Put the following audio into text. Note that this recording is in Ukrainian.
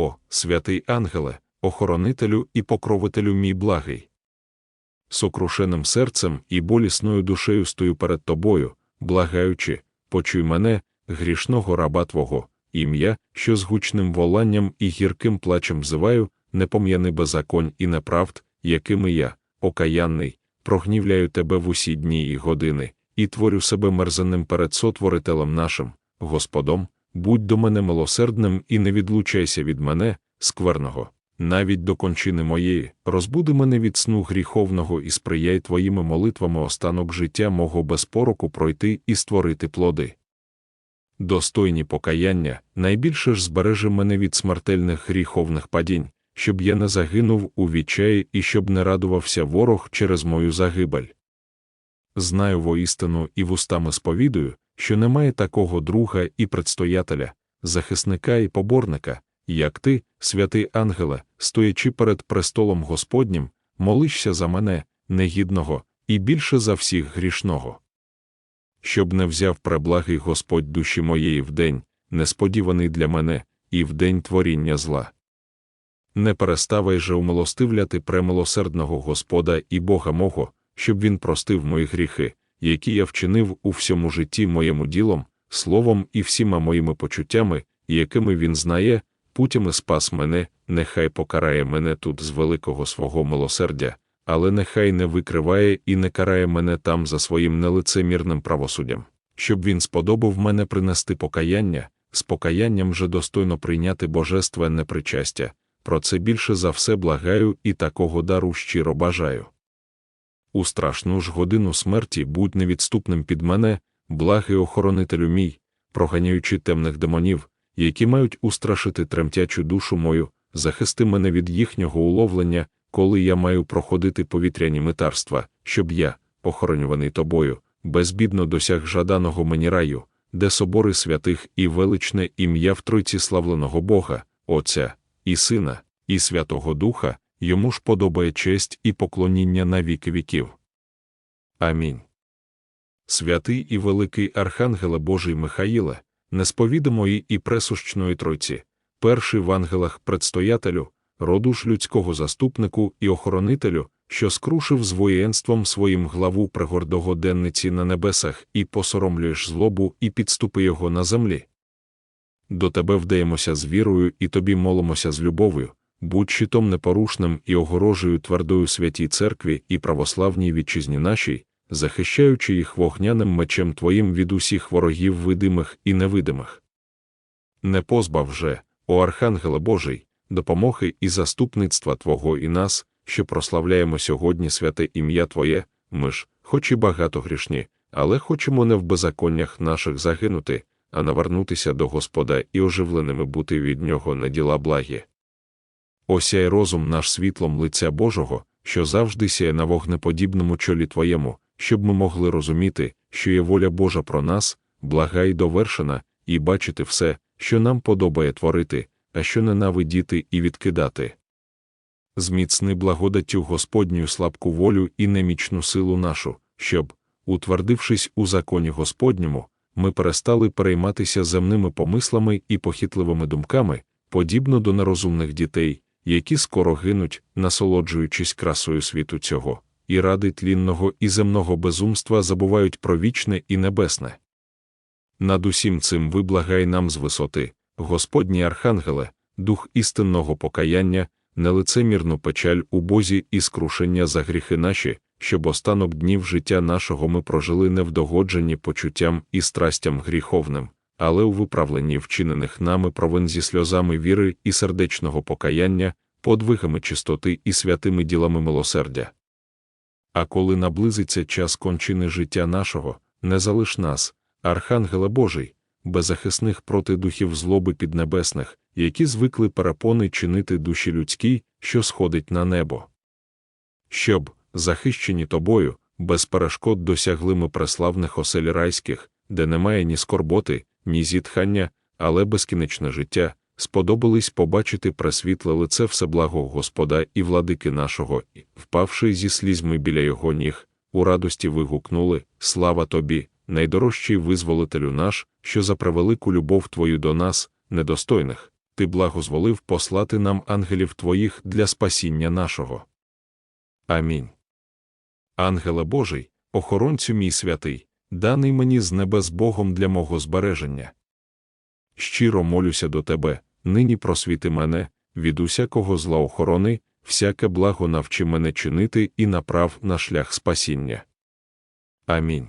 О, святий ангеле, охоронителю і покровителю мій благий. Сокрушеним серцем і болісною душею стою перед тобою, благаючи, почуй мене, грішного раба Твого, ім'я, що з гучним воланням і гірким плачем взиваю, не пом'яни беззаконь і неправд, якими я, окаянний, прогнівляю тебе в усі дні і години, і творю себе мерзенним перед сотворителем нашим, Господом, будь до мене милосердним і не відлучайся від мене, скверного. Навіть до кончини моєї, розбуди мене від сну гріховного і сприяй твоїми молитвами останок життя мого без пороку пройти і створити плоди. Достойні покаяння найбільше ж збереже мене від смертельних гріховних падінь, щоб я не загинув у відчаї і щоб не радувався ворог через мою загибель. Знаю воістину і вустами сповідую, що немає такого друга і предстоятеля, захисника і поборника, як ти, святий ангеле, стоячи перед престолом Господнім, молишся за мене, негідного, і більше за всіх грішного. Щоб не взяв преблагий Господь душі моєї вдень, несподіваний для мене, і в день творіння зла. Не переставай же умилостивляти премилосердного Господа і Бога мого, щоб він простив мої гріхи, які я вчинив у всьому житті моєму ділом, словом і всіма моїми почуттями, якими він знає, путями спас мене, нехай покарає мене тут з великого свого милосердя, але нехай не викриває і не карає мене там за своїм нелицемірним правосуддям, щоб він сподобав мене принести покаяння, з покаянням же достойно прийняти божественне причастя. Про це більше за все благаю і такого дару щиро бажаю. У страшну ж годину смерті будь невідступним під мене, благий охоронителю мій, проганяючи темних демонів, які мають устрашити тремтячу душу мою, захисти мене від їхнього уловлення, коли я маю проходити повітряні митарства, щоб я, охоронюваний тобою, безбідно досяг жаданого мені раю, де собори святих і величне ім'я в Тройці славленого Бога, Отця, і Сина, і Святого Духа, йому ж подобає честь і поклоніння на віки віків. Амінь. Святий і великий Архангеле Божий Михаїле, несповідомої і пресущної Тройці, перший в ангелах предстоятелю, роду ж людського заступнику і охоронителю, що скрушив з воєнством своїм главу пригордого денниці на небесах і посоромлюєш злобу і підступи його на землі. До тебе вдаємося з вірою і тобі молимося з любов'ю, будь щитом непорушним і огорожею твердою святій церкві і православній вітчизні нашій, захищаючи їх вогняним мечем Твоїм від усіх ворогів видимих і невидимих. Не позбав же, о Архангеле Божий, допомоги і заступництва Твого і нас, що прославляємо сьогодні святе ім'я Твоє, ми ж, хоч і багато грішні, але хочемо не в беззаконнях наших загинути, а навернутися до Господа і оживленими бути від Нього на діла благі. Осяй розум наш світлом лиця Божого, що завжди сяє на вогнеподібному чолі Твоєму, щоб ми могли розуміти, що є воля Божа про нас, блага і довершена, і бачити все, що нам подобає творити, а що ненавидіти і відкидати. Зміцни благодаттю Господню слабку волю і немічну силу нашу, щоб, утвердившись у законі Господньому, ми перестали перейматися земними помислами і похитливими думками, подібно до нерозумних дітей, які скоро гинуть, насолоджуючись красою світу цього, і ради тлінного і земного безумства забувають про вічне і небесне. Над усім цим виблагай нам з висоти, Господній Архангеле, дух істинного покаяння, нелицемірну печаль у Бозі і скрушення за гріхи наші, щоб останок днів життя нашого ми прожили не в догодженні почуттям і страстям гріховним, але у виправленні вчинених нами провин зі сльозами віри і сердечного покаяння, подвигами чистоти і святими ділами милосердя. А коли наблизиться час кончини життя нашого, не залиш нас, Архангеле Божий, беззахисних проти духів злоби піднебесних, які звикли перепони чинити душі людській, що сходить на небо. Щоб, захищені тобою, без перешкод досягли ми преславних осель райських, де немає ні скорботи, ні зітхання, але безкінечне життя, сподобались побачити пресвітле лице всеблагого Господа і владики нашого, і, впавши зі слізьми біля його ніг, у радості вигукнули Слава тобі, найдорожчий визволителю наш, що за превелику любов твою до нас, недостойних, ти благозволив послати нам ангелів твоїх для спасіння нашого. Амінь. Ангеле Божий, охоронцю мій святий, даний мені з небес Богом для мого збереження. Щиро молюся до тебе, нині просвіти мене, від усякого зла охорони, всяке благо навчи мене чинити і направ на шлях спасіння. Амінь.